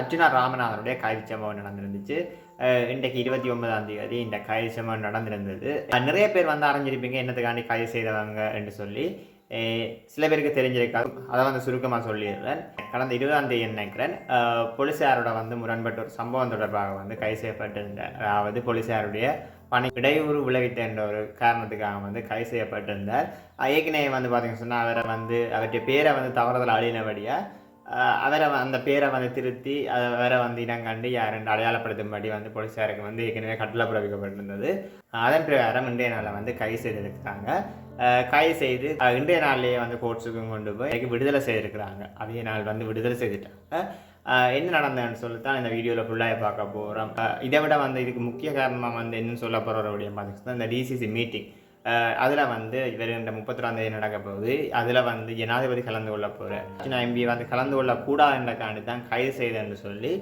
அர்ஜுனா ராமநாதனுடைய கைது சம்பவம் நடந்திருந்துச்சு. இன்றைக்கு இருபத்தி ஒன்பதாம் தேதி இந்த கைது சம்பவம் நடந்திருந்தது. நிறைய பேர் வந்து அரைஞ்சிருப்பீங்க என்னத்துக்காண்டி கைது செய்தவங்க? என்று சொல்லி. சில பேருக்கு தெரிஞ்சிருக்காது. அதை வந்து சுருக்கமாக சொல்லிடுறேன். கடந்த இருபதாம் தேதி நினைக்கிறேன்? போலீசாரோட வந்து முரண்பட்ட ஒரு சம்பவம் தொடர்பாக வந்து கைது செய்யப்பட்டிருந்த அதாவது போலீசாருடைய பணி இடையூறு விளைவித்த என்ற ஒரு காரணத்துக்காக வந்து கைது செய்யப்பட்டிருந்தார். ஏற்கனவே வந்து பார்த்தீங்கன்னு சொன்னால் அவரை வந்து அவருடைய பேரை வந்து தவறுதல் அழியினபடியாக அவரை வ- அந்த பேரை வந்து திருத்தி அவரை வந்து இனங்கண்டு யாருன்னு அடையாளப்படுத்தும்படி வந்து போலீஸாருக்கு வந்து ஏற்கனவே கட்டளை பிறப்பிக்கப்பட்டிருந்தது அதன் பிரகாரம் இன்றைய நாளில் வந்து கைது செய்திருக்கிறாங்க கை கைது செய்து இன்றைய நாள்லேயே வந்து கோர்ட்ஸுக்கும் கொண்டு போய் விடுதலை செய்திருக்கிறாங்க. அதே நாள் வந்து விடுதலை செய்துட்டாங்க. என்ன நடந்ததுன்னு சொல்லித்தான் இந்த வீடியோவில் ஃபுல்லாக பார்க்க போகிறோம் இதை விட வந்து இதுக்கு முக்கிய காரணமாக வந்து என்னன்னு சொல்ல போகிற அப்படின்னு பார்த்தீங்கன்னா இந்த டிசிசி மீட்டிங் அதில் வந்து இவர் இந்த தேதி நடக்க போகுது. அதில் வந்து ஜனாதிபதி கலந்து கொள்ள போகிறார் நான் எம்பி வந்து கலந்து கொள்ளக்கூடாதுன்றக்காண்டி தான் கைது செய்தேன்னு சொல்லி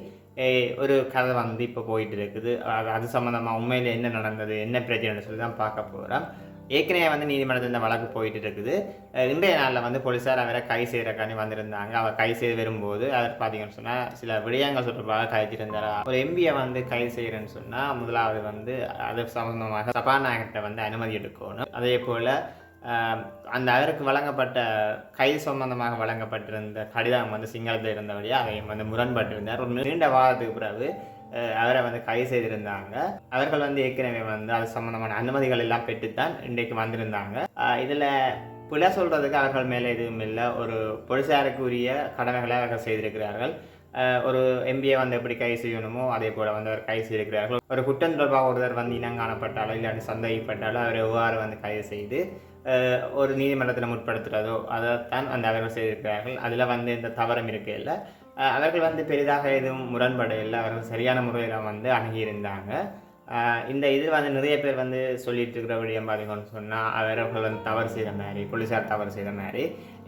ஒரு கதை வந்து இப்போ போயிட்டு இருக்குது. அது- அது சம்மந்தமாக உண்மையில் என்ன நடந்தது என்ன பிரச்சனைன்னு சொல்லி தான் பார்க்க போகிறோம் ஏற்கனவே வந்து நீதிமன்றத்தில் இந்த வழக்கு போயிட்டு இருக்குது இன்றைய நாளில் வந்து போலீஸார் அவரை கை செய்கிறக்காண்டி வந்திருந்தாங்க. அவர் கை செய்து வரும்போது அவர் பார்த்தீங்கன்னு சொன்னால் சில விடயங்கள் சொல்கிறப்பாக கைத்திருந்தார் ஒரு எம்பியை வந்து கைது செய்கிறேன்னு சொன்னால் முதலாவது வந்து அது சம்பந்தமாக சபாநாயகர்கிட்ட வந்து அனுமதி எடுக்கணும். அதே போல் அந்த அவருக்கு வழங்கப்பட்ட கை சம்பந்தமாக வழங்கப்பட்டிருந்த கடிதம் வந்து சிங்களத்தில் இருந்தபடியாக அதையும் வந்து முரண்பட்டிருந்தார். ஒரு நீண்ட வாதத்துக்கு பிறகு அவரை வந்து கைது செய்திருந்தாங்க. அவர்கள் வந்து ஏற்கனவே வந்து அது சம்மந்தமான அனுமதிகள் எல்லாம் பெற்றுத்தான் இன்றைக்கு வந்திருந்தாங்க. இதில் புல சொல்கிறதுக்கு அவர்கள் மேலே எதுவும் இல்லை. ஒரு போலீஸாருக்கு உரிய கடமைகளை அவர்கள் செய்திருக்கிறார்கள். ஒரு எம்பிஏ வந்து எப்படி கை செய்யணுமோ அதே போல் வந்து அவர் கைது செய்திருக்கிறார்கள். ஒரு குற்றம் தொடர்பாக ஒருத்தர் வந்து இனம் காணப்பட்டாலோ இல்லாட்டி சந்தேகப்பட்டாலோ அவரை எவ்வாறு வந்து கைது செய்து ஒரு நீதிமன்றத்தில் முற்படுத்துகிறதோ அதைத்தான் வந்து அவர்கள் செய்திருக்கிறார்கள். அதில் வந்து எந்த தவறும் இருக்கையில் அவர்கள் வந்து பெரிதாக எதுவும் முரண்பட இல்லை அவர்கள் சரியான முறையில் வந்து அணுகியிருந்தாங்க. இந்த இது வந்து நிறைய பேர் வந்து சொல்லிட்டு இருக்கிற விடயம் பார்த்தீங்கன்னு சொன்னால் அவர்கள் வந்து தவறு செய்த மாதிரி போலீஸார் தவறு செய்த மாதிரி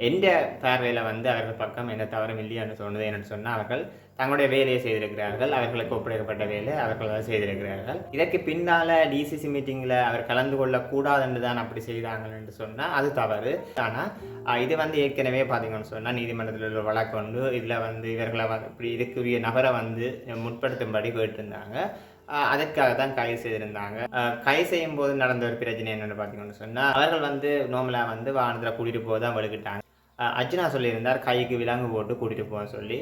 எந்த பார்வையில் வந்து அவர்கள் பக்கம் எந்த தவறும் இல்லையான்னு சொன்னது என்னன்னு சொன்னால் அவர்கள் தங்களுடைய வேலையை செய்திருக்கிறார்கள் அவர்களுக்கு ஒப்படைக்கப்பட்ட வேலை அவர்கள் அதை செய்திருக்கிறார்கள். இதற்கு பின்னால் டிசிசி மீட்டிங்கில் அவர் கலந்து கொள்ளக்கூடாதுன்னு தான் அப்படி செய்தாங்கன்னு சொன்னால் அது தவறு. ஆனால் இது வந்து ஏற்கனவே பார்த்தீங்கன்னு சொன்னால் நீதிமன்றத்தில் உள்ள வழக்கு வந்து இதில் வந்து இவர்களை இப்படி இதுக்குரிய நபரை வந்து முற்படுத்தும்படி கேட்டிருந்தாங்க. அதற்காக தான் கைது செய்திருந்தாங்க. கைது செய்யும் போது நடந்த ஒரு பிரச்சனை என்னென்னு பார்த்தீங்கன்னு சொன்னால் அவர்கள் வந்து நோமலாக வந்து வானத்தில் கூட்டிகிட்டு போக தான் வலுக்கிட்டாங்க அர்ஜுனா சொல்லியிருந்தார் கைக்கு விலங்கு போட்டு கூட்டிகிட்டு போக சொல்லி.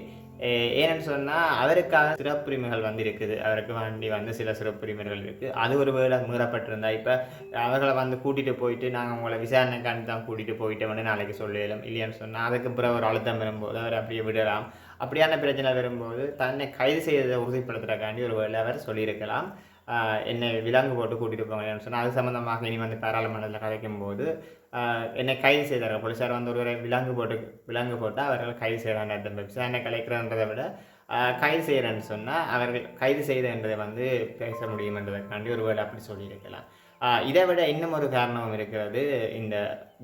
ஏன்னு சொன்னால் அவருக்காக சிறப்புரிமைகள் வந்து இருக்குது அவருக்கு வண்டி வந்து சில சிறப்புரிமைகள் இருக்குது அது ஒரு வேளை மீறப்பட்டிருந்தா இப்போ அவர்களை வந்து கூட்டிகிட்டு போயிட்டு நாங்கள் உங்களை விசாரணைக்காண்டி தான் கூட்டிகிட்டு போயிட்டோம்னு நாளைக்கு சொல்லலாம் இல்லையான்னு சொன்னால் அதுக்கு பிறகு ஒரு அழுத்தம் வரும்போது அவர் அப்படியே விடலாம். அப்படியான பிரச்சனை வரும்போது தன்னை கைது செய்ததை உறுதிப்படுத்துறதுக்காண்டி ஒரு வேளை அவர் சொல்லியிருக்கலாம். என்னை விலங்கு போட்டு கூட்டிகிட்டு போங்கன்னு சொன்னால் அது சம்மந்தமாக இனி வந்து பாராளுமன்றத்தில் கதைக்கும் போது என்னை கைது செய்தார்கள். போலீஸார் வந்து ஒருவரை விலங்கு போட்டு விலங்கு போட்டு அவர்கள் கைது செய்கிறாங்க அந்த விசாரணை கலைக்கிறன்றதை விட கைது செய்கிறேன்னு சொன்னால் அவர்கள் கைது செய்தன்றதை வந்து பேச முடியுமென்றதுக்காண்டி ஒரு வேளை அப்படி சொல்லியிருக்கலாம். இதை விட இன்னும் ஒரு காரணமும் இருக்கிறது. இந்த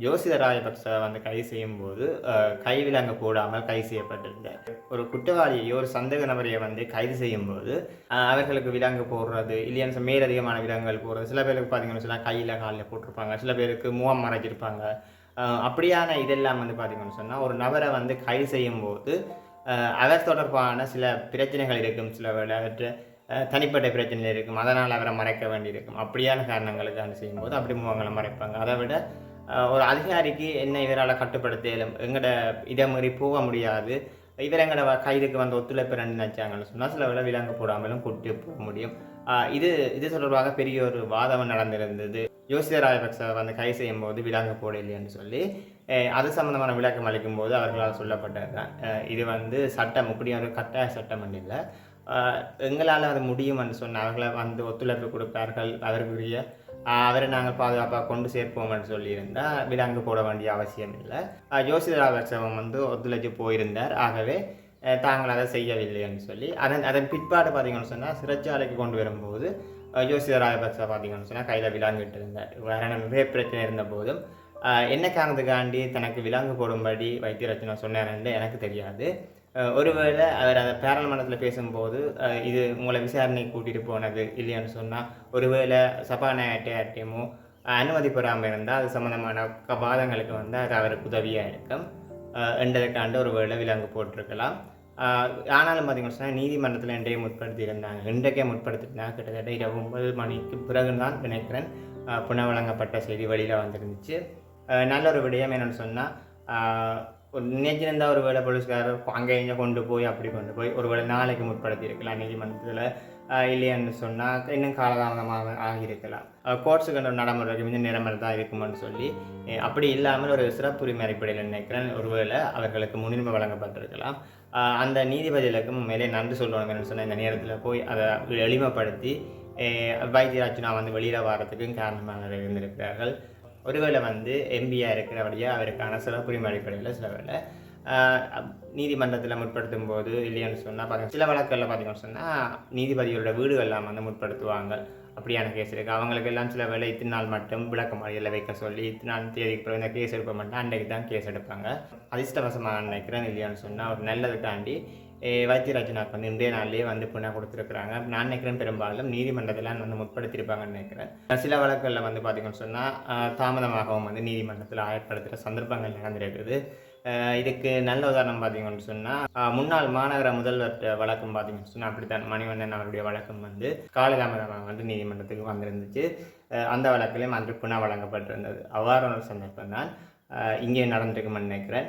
ஜோசித ராஜபக்ச வந்து கைது செய்யும்போது போது கைவிலங்கு போடாமல் கைது செய்யப்பட்டிருந்தார். ஒரு குற்றவாளியையோ ஒரு சந்தேக நபரையோ வந்து கைது செய்யும்போது போது அவர்களுக்கு விலங்கு போடுறது இல்லையா மேலதிகமான விலங்குகள் போடுறது சில பேருக்கு பார்த்தீங்கன்னு சொன்னால் கையில் காலில் போட்டிருப்பாங்க சில பேருக்கு முகம் மறைச்சிருப்பாங்க அப்படியான இதெல்லாம் வந்து பார்த்தீங்கன்னு சொன்னால் ஒரு நபரை வந்து கைது செய்யும்போது போது அவர் தொடர்பான சில பிரச்சனைகள் இருக்கும். சில வேளை அவற்றை தனிப்பட்ட பிரச்சனையில் இருக்கும். அதனால் அவரை மறைக்க வேண்டியிருக்கும். அப்படியான காரணங்களுக்காக செய்யும்போது அப்படி முகங்களை மறைப்பாங்க. அதை விட ஒரு அதிகாரிக்கு என்ன இவரால் கட்டுப்படுத்த இயலும் எங்கட இதை மாதிரி போக முடியாது இவர் எங்களோட கைதுக்கு வந்த ஒத்துழைப்பு ரெண்டு நினச்சாங்கன்னு சொன்னால் சில வேலை விலங்கு போடாமலும் கூட்டி போக முடியும். இது இது தொடர்பாக பெரிய ஒரு வாதம் நடந்திருந்தது. யோசித ராஜபக்ச வந்து கை செய்யும் போது விலங்கு போட இல்லைன்னு சொல்லி அது சம்மந்தமான விளக்கம் அளிக்கும் போது அவர்களால் சொல்லப்பட்டது தான் இது வந்து சட்டம் இப்படி ஒரு கட்டாய சட்டம் இல்லை. எங்களால் அது முடியும்னு சொன்ன அவர்களை வந்து ஒத்துழைப்பு கொடுப்பார்கள் அவருக்குரிய. அவரை நாங்கள் பாதுகாப்பாக கொண்டு சேர்ப்போம்னு சொல்லியிருந்தால் விலங்கு போட வேண்டிய அவசியம் இல்லை. யோசித வந்து ஒத்துழைச்சு போயிருந்தார். ஆகவே தாங்கள் அதை செய்யவில்லைன்னு சொல்லி அதன் அதன் பிற்பாடு பார்த்தீங்கன்னு சொன்னால் சிறைச்சாலைக்கு கொண்டு வரும்போது அஹ் பார்த்தீங்கன்னு சொன்னால் கையில் விலாங்கிட்டு இருந்தார் வேறு மிக பிரச்சனை இருந்த போதும் என்ன காரணத்துக்காண்டி தனக்கு விலங்கு போடும்படி வைத்தியரச்சனை சொன்னார்ன்னு எனக்கு தெரியாது. ஒருவேளை அவர் அதை பாராளுமன்றத்தில் பேசும்போது இது உங்களை விசாரணைக்கு கூட்டிகிட்டு போனது இல்லையான்னு சொன்னால் ஒருவேளை சபாநாயகத்தையாட்டியமோ அனுமதி பெறாமல் இருந்தால் அது சம்மந்தமான க- வாதங்களுக்கு வந்து அது அவருக்கு உதவியாக இருக்கும். அஹ் ஒரு வேளை விலங்கு போட்டிருக்கலாம். ஆனாலும் பார்த்தீங்கன்னு சொன்னால் நீதிமன்றத்தில் இன்றைய முற்படுத்தியிருந்தாங்க இன்றைக்கே முற்படுத்திருந்தாங்க கிட்டத்தட்ட இரவு ஒன்பது மணிக்கு பிறகு தான் நினைக்கிறேன் புன வழங்கப்பட்ட செய்தி வெளியில் வந்துருந்துச்சு. நல்ல ஒரு விடயம் என்னென்னு சொன்னால் ஒரு நினைச்சிருந்தா ஒரு வேலை போலீஸ்காரர் அங்கே இங்கே கொண்டு போய் அப்படி கொண்டு போய் ஒரு வேளை நாளைக்கு முற்படுத்தி இருக்கலாம் நீதிமன்றத்தில் இல்லைன்னு சொன்னால் இன்னும் காலதாமதமாக ஆகியிருக்கலாம். கோர்ட்ஸுக்கு நடைமுறைக்கு இன்னும் நேரமல் தான் இருக்குமென்னு சொல்லி அப்படி இல்லாமல் ஒரு சிறப்புரிமை அடிப்படையில் நினைக்கிறேன். ஒருவேளை அவர்களுக்கு முன்னுரிமை வழங்கப்பட்டிருக்கலாம். அந்த நீதிபதிகளுக்கும் மேலே நன்றி சொல்லணும்னு சொன்ன இந்த நேரத்தில் போய் அதை எளிமைப்படுத்தி வைத்தியராஜ் நான் வந்து வெளியில் வர்றதுக்கும் காரணமாக இருந்திருக்கிறார்கள். ஒருவேளை வந்து எம்பியாக இருக்கிறபடியாக அவருக்கான சிறப்புரிமை அடிப்படையில் சில வேலை நீதிமன்றத்தில் முற்படுத்தும் போது இல்லைன்னு சொன்னால் பாருங்க சில வழக்குகளில் பார்த்தீங்கன்னு சொன்னால் நீதிபதிகளோட வீடுகள்லாம் வந்து முற்படுத்துவாங்க. அப்படியான கேஸ் இருக்குது அவங்களுக்கு எல்லாம் சில வேலை இத்தனை நாள் மட்டும் விளக்க மாதிரியில் வைக்க சொல்லி இத்தனை நாள் தேதிக்கு பிறகு இந்த கேஸ் எடுக்க மாட்டேன் அன்றைக்கு தான் கேஸ் எடுப்பாங்க. அதிர்ஷ்டவசமாக நினைக்கிறேன் இல்லையான்னு சொன்னால் ஒரு நல்லதை தாண்டி வைத்தியராஜனாக்கு வந்து இன்றைய நாள்லேயே வந்து புண்ணா கொடுத்துருக்குறாங்க. நான் நினைக்கிறேன் பெரும்பாலும் நீதிமன்றத்தில் வந்து முற்படுத்தியிருப்பாங்கன்னு நினைக்கிறேன். சில வழக்குகளில் வந்து பார்த்திங்கன்னு சொன்னால் தாமதமாகவும் வந்து நீதிமன்றத்தில் ஆயப்படுத்துகிற சந்தர்ப்பங்கள் நடந்திருக்குது இதுக்கு நல்ல உதாரணம் பார்த்தீங்கன்னு சொன்னால் முன்னாள் மாநகர முதல்வர் வழக்கம் பார்த்தீங்கன்னு சொன்னால் அப்படித்தான் மணிவண்ணன் அவருடைய வழக்கம் வந்து காலதாமதமாக வந்து நீதிமன்றத்துக்கு வந்திருந்துச்சு. அந்த வழக்கிலையும் அன்று புனா வழங்கப்பட்டிருந்தது. அவ்வாறான ஒரு சந்தர்ப்பம் தான் இங்கே நடந்திருக்குமென்னு நினைக்கிறேன்.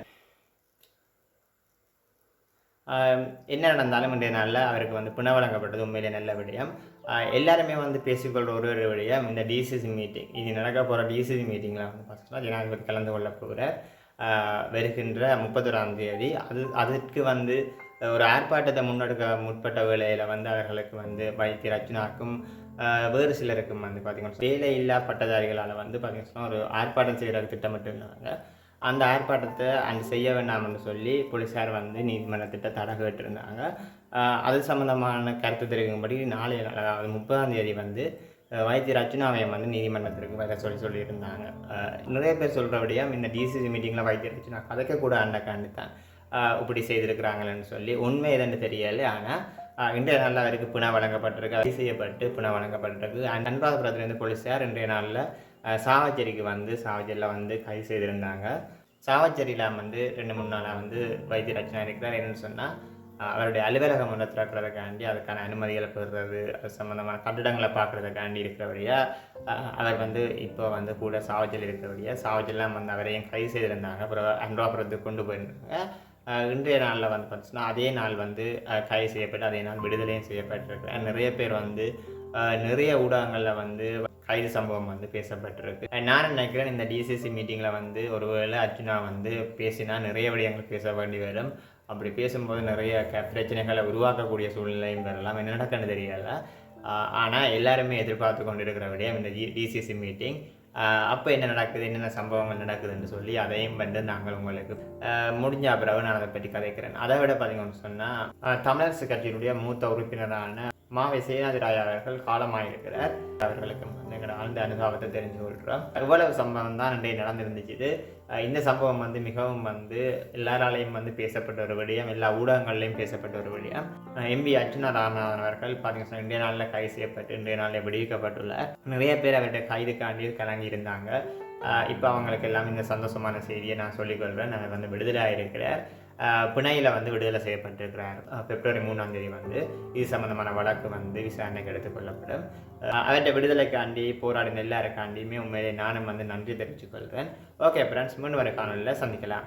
என்ன நடந்தாலும் இன்றைய நாளில் அவருக்கு வந்து புன வழங்கப்பட்டது உண்மையிலே நல்ல விடயம். எல்லாருமே வந்து பேசிக்கொள்கிற ஒரு ஒரு விடயம் இந்த டிசிசி மீட்டிங் இது நடக்க போகிற டிசிசி மீட்டிங்கில் வந்து பார்த்தீங்கன்னா ஜனாதிபதி கலந்து கொள்ள போகிற வருகின்ற முப்பத்தொராம் தேதி. அது அதற்கு வந்து ஒரு ஆர்ப்பாட்டத்தை முன்னெடுக்க முற்பட்ட வேளையில் வந்து அவர்களுக்கு வந்து வைத்திய ரச்சனாக்கும் வேறு சிலருக்கும் வந்து பார்த்திங்கன்னா வேலை இல்லா பட்டதாரிகளால் வந்து பார்த்திங்கன்னா ஒரு ஆர்ப்பாட்டம் செய்கிற திட்டமிட்டு இருந்தாங்க அந்த ஆர்ப்பாட்டத்தை அன்று செய்ய வேண்டாம்னு சொல்லி போலீஸார் வந்து நீதிமன்றத்திட்ட தடை கேட்டிருந்தாங்க. அது சம்மந்தமான கருத்து தெரிவிக்கும்படி நாளைய அதாவது முப்பதாம் தேதி வந்து வைத்திய ரச்சனாவையம் வந்து நீதிமன்றத்திற்கு வர சொல்லி சொல்லியிருந்தாங்க. நிறைய பேர் சொல்கிறபடியாக இந்த டிசிசி மீட்டிங்கில் வைத்திய ரச்சனா கதைக்கக்கூட அண்டக்காண்டி தான் இப்படி செய்திருக்கிறாங்களேன்னு சொல்லி உண்மை எதுன்னு தெரியலை. ஆனால் இன்றைய நாளில் அவருக்கு புன வழங்கப்பட்டிருக்கு. செய்யப்பட்டு புன வழங்கப்பட்டிருக்கு. அன்பாபுரத்துலேருந்து போலீஸார் இன்றைய நாளில் சாவச்சேரிக்கு வந்து சாவச்சேரியில் வந்து கைது செய்திருந்தாங்க. சாவச்சேரியில் வந்து ரெண்டு மூணு நாளாக வந்து வைத்திய ரச்சனா இருக்கிறார் என்னன்னு சொன்னால் அவருடைய அலுவலகம் ஒன்று திறக்கிறதுக்காண்டி அதுக்கான அனுமதிகளை பெறுறது அது சம்மந்தமான கட்டிடங்களை பார்க்குறதுக்காண்டி இருக்கிறபடியா அவர் வந்து இப்போ வந்து கூட சாவச்சேரி இருக்கிறபடியா சாவச்சேரிலாம் வந்து அவரையும் கைது செய்திருந்தாங்க. அப்புறம் அன்றாபுரத்துக்கு கொண்டு போயிருந்தாங்க. இன்றைய நாளில் வந்து பார்த்துச்சுன்னா அதே நாள் வந்து கைது செய்யப்பட்டு அதே நாள் விடுதலையும் செய்யப்பட்டிருக்கு. நிறைய பேர் வந்து நிறைய ஊடகங்களில் வந்து கைது சம்பவம் வந்து பேசப்பட்டிருக்கு. நான் நினைக்கிறேன் இந்த டிசிசி மீட்டிங்கில் வந்து ஒருவேளை அர்ஜுனா வந்து பேசினா நிறைய விடயங்கள் பேச வேண்டி வரும். அப்படி பேசும்போது நிறைய க பிரச்சனைகளை உருவாக்கக்கூடிய சூழ்நிலையும் பெறலாம் என்ன நடக்குன்னு தெரியல. ஆனால் எல்லாருமே எதிர்பார்த்து கொண்டு இருக்கிற விடயம் இந்த டிசிசி மீட்டிங் அப்போ என்ன நடக்குது என்னென்ன சம்பவங்கள் நடக்குதுன்னு சொல்லி அதையும் வந்து நாங்கள் உங்களுக்கு முடிஞ்ச பிறகு நான் அதை பற்றி கதைக்கிறேன். அதை விட பார்த்தீங்கன்னு சொன்னால் தமிழரசு கட்சியினுடைய மூத்த உறுப்பினரான மாவை சேனாதிராய் அவர்கள் காலமாயிருக்கிறார். அவர்களுக்கு வந்து எங்களோட ஆழ்ந்த அனுபவத்தை தெரிஞ்சு கொள்கிறோம். அவ்வளவு சம்பவம் தான் அன்றைய நடந்திருந்துச்சு. இது இந்த சம்பவம் வந்து மிகவும் வந்து எல்லாராலையும் வந்து பேசப்பட்ட ஒரு விடயம் எல்லா ஊடகங்கள்லையும் பேசப்பட்ட ஒரு விடயம். எம்பி அர்ச்சுனா ராமநாதன் அவர்கள் பார்த்தீங்கன்னா இன்றைய நாளில் கைது செய்யப்பட்டு இன்றைய நாளில் விடுவிக்கப்பட்டுள்ளார். நிறைய பேர் அவர்கிட்ட கைதுக்காண்டி கலங்கி இருந்தாங்க இப்போ அவங்களுக்கு எல்லாம் இந்த சந்தோஷமான செய்தியை நான் சொல்லிக்கொள்வேன் நான் வந்து விடுதலை இருக்கிறேன் பிணையில் வந்து விடுதலை செய்யப்பட்டிருக்கிறார். பிப்ரவரி மூணாம் தேதி வந்து இது சம்மந்தமான வழக்கு வந்து விசாரணைக்கு எடுத்துக்கொள்ளப்படும். அஹ் விடுதலைக்காண்டி போராடின எல்லாருக்காண்டியுமே உண்மையிலே நானும் வந்து நன்றி தெரிவித்துக் கொள்கிறேன் ஓகே ஃப்ரெண்ட்ஸ் முன் வர காணொலியில் சந்திக்கலாம்.